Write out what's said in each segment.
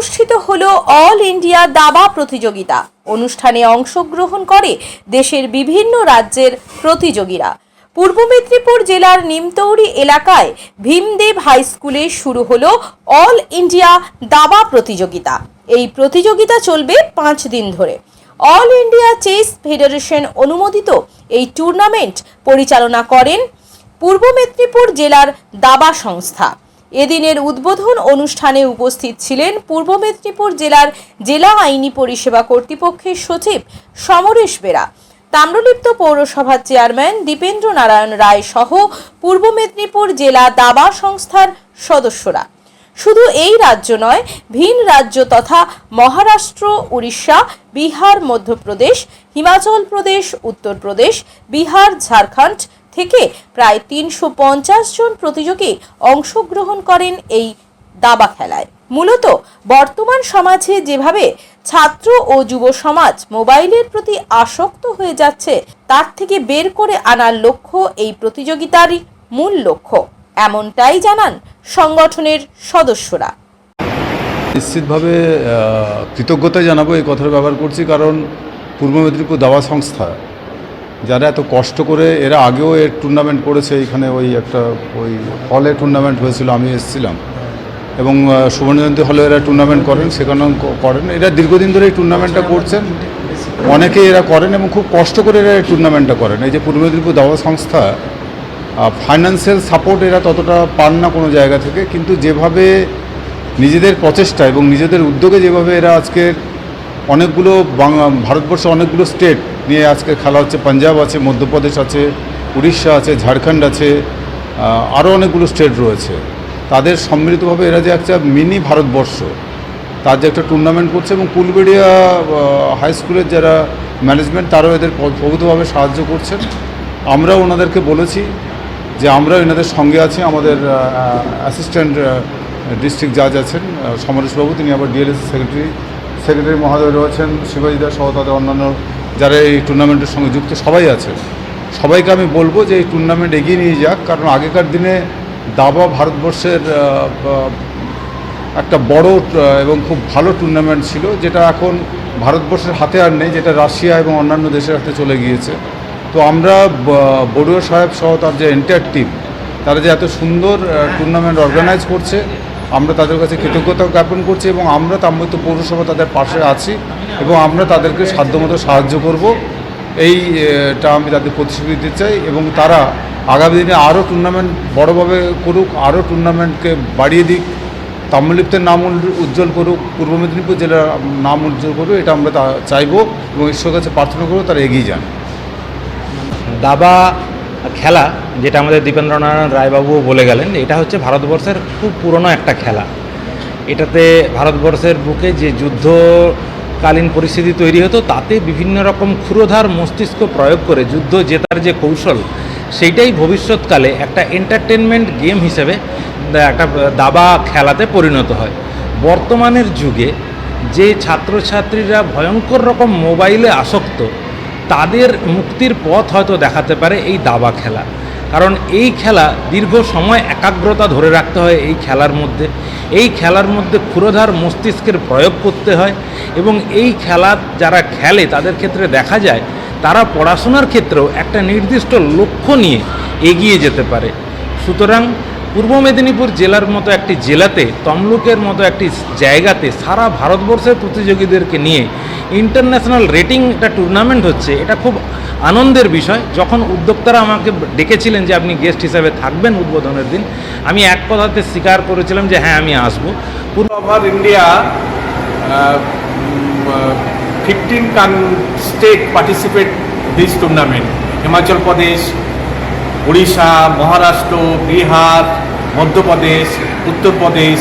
অনুষ্ঠিত হল all India দাবা প্রতিযোগিতা। অনুষ্ঠানে অংশগ্রহণ করে দেশের বিভিন্ন রাজ্যের প্রতিযোগীরা। পূর্ব মেদিনীপুর জেলার নিমতৌড়ি এলাকায় ভীমদেব হাই স্কুলে শুরু হলো অল ইন্ডিয়া দাবা প্রতিযোগিতা। এই প্রতিযোগিতা চলবে পাঁচ দিন ধরে। অল ইন্ডিয়া চেস ফেডারেশন অনুমোদিত এই টুর্নামেন্ট পরিচালনা করেন পূর্ব মেদিনীপুর জেলার দাবা সংস্থা। এদিনের উদ্বোধন অনুষ্ঠানে উপস্থিত ছিলেন পূর্ব মেদিনীপুর জেলার জেলা আইনি পরিষেবা কর্তৃপক্ষের সচিব সমরেশ বেরা। তাম্রলিপ্ত পৌরসভার চেয়ারম্যান দীপেন্দ্র নারায়ণ রায় সহ পূর্ব মেদিনীপুর জেলা দাবা সংস্থার সদস্যরা। শুধু এই রাজ্য নয়, ভিন রাজ্য তথা মহারাষ্ট্র, উড়িষ্যা, বিহার, মধ্যপ্রদেশ, হিমাচল প্রদেশ, উত্তরপ্রদেশ, বিহার, ঝাড়খণ্ড থেকে প্রায় তিনশো পঞ্চাশ জন প্রতিযোগী অংশগ্রহণ করেন এই দাবা খেলায়। মূলত বর্তমান সমাজে যেভাবে ছাত্র ও যুব সমাজ মোবাইলের প্রতি আসক্ত হয়ে যাচ্ছে, তার থেকে বের করে আনার লক্ষ্য এই প্রতিযোগিতারই মূল লক্ষ্য। এমনটাই জানান সংগঠনের সদস্যরা। নিশ্চিতভাবে কৃতজ্ঞতা জানাব এই কথাটা ব্যবহার করছি, কারণ পূর্ব মেদিনীপুর দাবা সংস্থা যারা এত কষ্ট করে, এরা আগেও এর টুর্নামেন্ট করেছে, এখানে ওই একটা, ওই হলে টুর্নামেন্ট হয়েছিল, আমি এসেছিলাম। এবং সুবর্ণজয়ন্তী হলে এরা টুর্নামেন্ট করেন, সেখানেও করেন। এরা দীর্ঘদিন ধরে এই টুর্নামেন্টটা করছেন। অনেকে এরা করেন এবং খুব কষ্ট করে এরা এই টুর্নামেন্টটা করেন। এই যে পূর্ব মেদিনীপুর দাবা সংস্থা ফাইন্যান্সিয়াল সাপোর্ট এরা ততটা পান না কোনো জায়গা থেকে, কিন্তু যেভাবে নিজেদের প্রচেষ্টা এবং নিজেদের উদ্যোগে যেভাবে এরা আজকের অনেকগুলো ভারতবর্ষে অনেকগুলো স্টেট নিয়ে আজকে খেলা হচ্ছে, পাঞ্জাব আছে, মধ্যপ্রদেশ আছে, উড়িষ্যা আছে, ঝাড়খণ্ড আছে আরও অনেকগুলো স্টেট রয়েছে। তাদের সম্মিলিতভাবে এরা যে একটা মিনি ভারতবর্ষ, তার যে একটা টুর্নামেন্ট করছে এবং কুলবেড়িয়া হাই স্কুলের যারা ম্যানেজমেন্ট তারাও এদের প্রভূতভাবে সাহায্য করছেন। আমরাও ওনাদেরকে বলেছি যে আমরা এনাদের সঙ্গে আছি, আমাদের অ্যাসিস্ট্যান্ট ডিস্ট্রিক্ট জাজ আছেন সমরেশবাবু, তিনি আবার ডিএলএস সেক্রেটারি সেক্রেটারি মহোদয় রয়েছেন শিবাজিদা সহ তাদের অন্যান্য যারা এই টুর্নামেন্টের সঙ্গে যুক্ত সবাই আছে। সবাইকে আমি বলব যে এই টুর্নামেন্ট এগিয়ে নিয়ে যাক, কারণ আগেকার দিনে দাবা ভারতবর্ষের একটা বড় এবং খুব ভালো টুর্নামেন্ট ছিল, যেটা এখন ভারতবর্ষের হাতে আর নেই, যেটা রাশিয়া এবং অন্যান্য দেশের হাতে চলে গিয়েছে। তো আমরা বড়ুয়া সাহেব সহ তার যে এন্টায়ার টিম তারা যে এত সুন্দর টুর্নামেন্ট অর্গানাইজ করছে, আমরা তাদের কাছে কৃতজ্ঞতা জ্ঞাপন করছি এবং আমরা তাম্রত পৌরসভা তাদের পাশে আছি। এবং আমরা তাদেরকে সাধ্যমতো সাহায্য করব। এইটা আমি তাদের প্রতিশ্রুতি দিতে চাই এবং তারা আগামী দিনে আরও টুর্নামেন্ট বড়োভাবে করুক, আরও টুর্নামেন্টকে বাড়িয়ে দিক। তাম্রলিপ্তের নাম উজ্জ্বল করুক, পূর্ব মেদিনীপুর জেলার নাম উজ্জ্বল করুক, এটা আমরা তা চাইব এবং ঈশ্বরের কাছে প্রার্থনা করব তারা এগিয়ে যান। দাবা খেলা, যেটা আমাদের দীপেন্দ্রনারায়ণ রায়বাবুও বলে গেলেন, এটা হচ্ছে ভারতবর্ষের খুব পুরনো একটা খেলা। এটাতে ভারতবর্ষের বুকে যে যুদ্ধকালীন পরিস্থিতি তৈরি হতো, তাতে বিভিন্ন রকম ক্ষুরোধার মস্তিষ্ক প্রয়োগ করে যুদ্ধ জেতার যে কৌশল, সেইটাই ভবিষ্যৎকালে একটা এন্টারটেনমেন্ট গেম হিসেবে একটা দাবা খেলাতে পরিণত হয়। বর্তমানের যুগে যে ছাত্রছাত্রীরা ভয়ঙ্কর রকম মোবাইলে আসক্ত, তাদের মুক্তির পথ হয়তো দেখাতে পারে এই দাবা খেলা। কারণ এই খেলা দীর্ঘ সময় একাগ্রতা ধরে রাখতে হয় এই খেলার মধ্যে। এই খেলার মধ্যে ক্ষুরোধার মস্তিষ্কের প্রয়োগ করতে হয় এবং এই খেলা যারা খেলে তাদের ক্ষেত্রে দেখা যায় তারা পড়াশোনার ক্ষেত্রেও একটা নির্দিষ্ট লক্ষ্য নিয়ে এগিয়ে যেতে পারে। সুতরাং পূর্ব মেদিনীপুর জেলার মতো একটি জেলাতে, তমলুকের মতো একটি জায়গাতে সারা ভারতবর্ষের প্রতিযোগীদেরকে নিয়ে ইন্টারন্যাশনাল রেটিং একটা টুর্নামেন্ট হচ্ছে। এটা খুব আনন্দের বিষয়, যখন উদ্যোক্তারা আমাকে ডেকেছিলেন যে আপনি গেস্ট হিসাবে থাকবেন উদ্বোধনের দিন, আমি এক কথাতে স্বীকার করেছিলাম যে হ্যাঁ আমি আসব। পূর্ব over India fifteen can state participate this tournament Himachal Pradesh Orissa Maharashtra, Bihar, Madhya Pradesh, Uttar Pradesh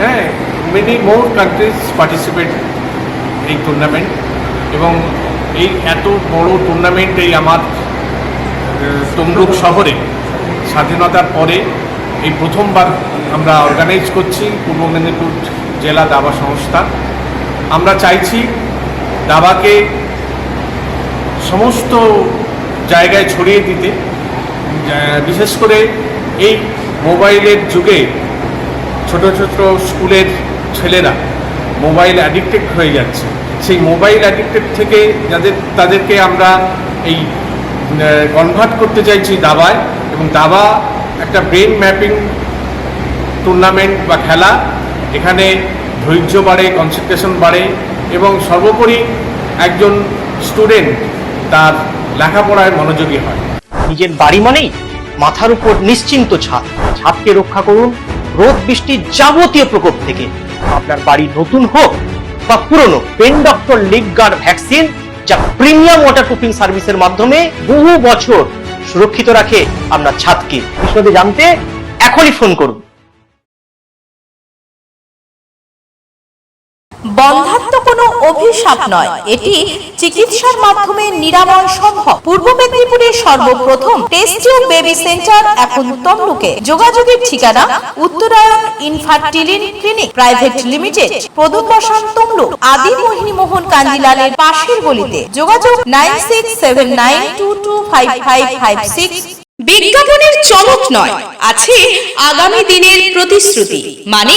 হ্যাঁ মেনি মোর কান্ট্রিজ পার্টিসিপেট এই টুর্নামেন্ট এবং এই এত বড় টুর্নামেন্ট এই আমার তমলুক শহরে। স্বাধীনতার পরে এই প্রথমবার আমরা অর্গানাইজ করছি পূর্ব মেদিনীপুর জেলা দাবা সংস্থা। আমরা চাইছি দাবাকে সমস্ত জায়গায় ছড়িয়ে দিতে। বিশেষ করে এই মোবাইলের যুগে ছোট ছোট স্কুলের ছেলেরা মোবাইল অ্যাডিক্টেড হয়ে যাচ্ছে। সেই মোবাইল অ্যাডিক্টেড থেকে যাদের, তাদেরকে আমরা এই কনভার্ট করতে চাইছি দাবায় এবং দাবা একটা ব্রেন ম্যাপিং টুর্নামেন্ট বা খেলা, এখানে ধৈর্য বাড়ে কনসেন্ট্রেশন বাড়ে এবং সর্বোপরি একজন স্টুডেন্ট তার লেখাপড়ায় মনোযোগী হয়। নিজের বাড়ি মানেই মাথার উপর নিশ্চিন্ত ছাদ ছাদকে রক্ষা করুন রোদ বৃষ্টির যাবতীয় প্রকোপ থেকে। আপনার বাড়ি নতুন হোক বা পুরনো pen doctor leak guard vaccine যা প্রিমিয়াম ওয়াটারপ্রুফিং সার্ভিসের মাধ্যমে বহু বছর সুরক্ষিত রাখে আপনার ছাদকে। বিশদে জানতে এখনই ফোন করুন। বন্ধাত্ম কোনো অভিশাপ নয়, এটি চিকিৎসার মাধ্যমে নিরাময় সম্ভব। পূর্ব সর্বপ্রথম টেস্ট টিউব বেবি সেন্টার এখন তমলুকে। যোগাযোগের ঠিকানা Uttarayan infertility clinic private limited Adi Mohini Mohan কান্দিলালের পাশের গলিতে। যোগাযোগ nine six seven nine two two five five five six. বিজ্ঞাপনের চমক নয়, আছে আগামী দিনের প্রতিশ্রুতি। মানে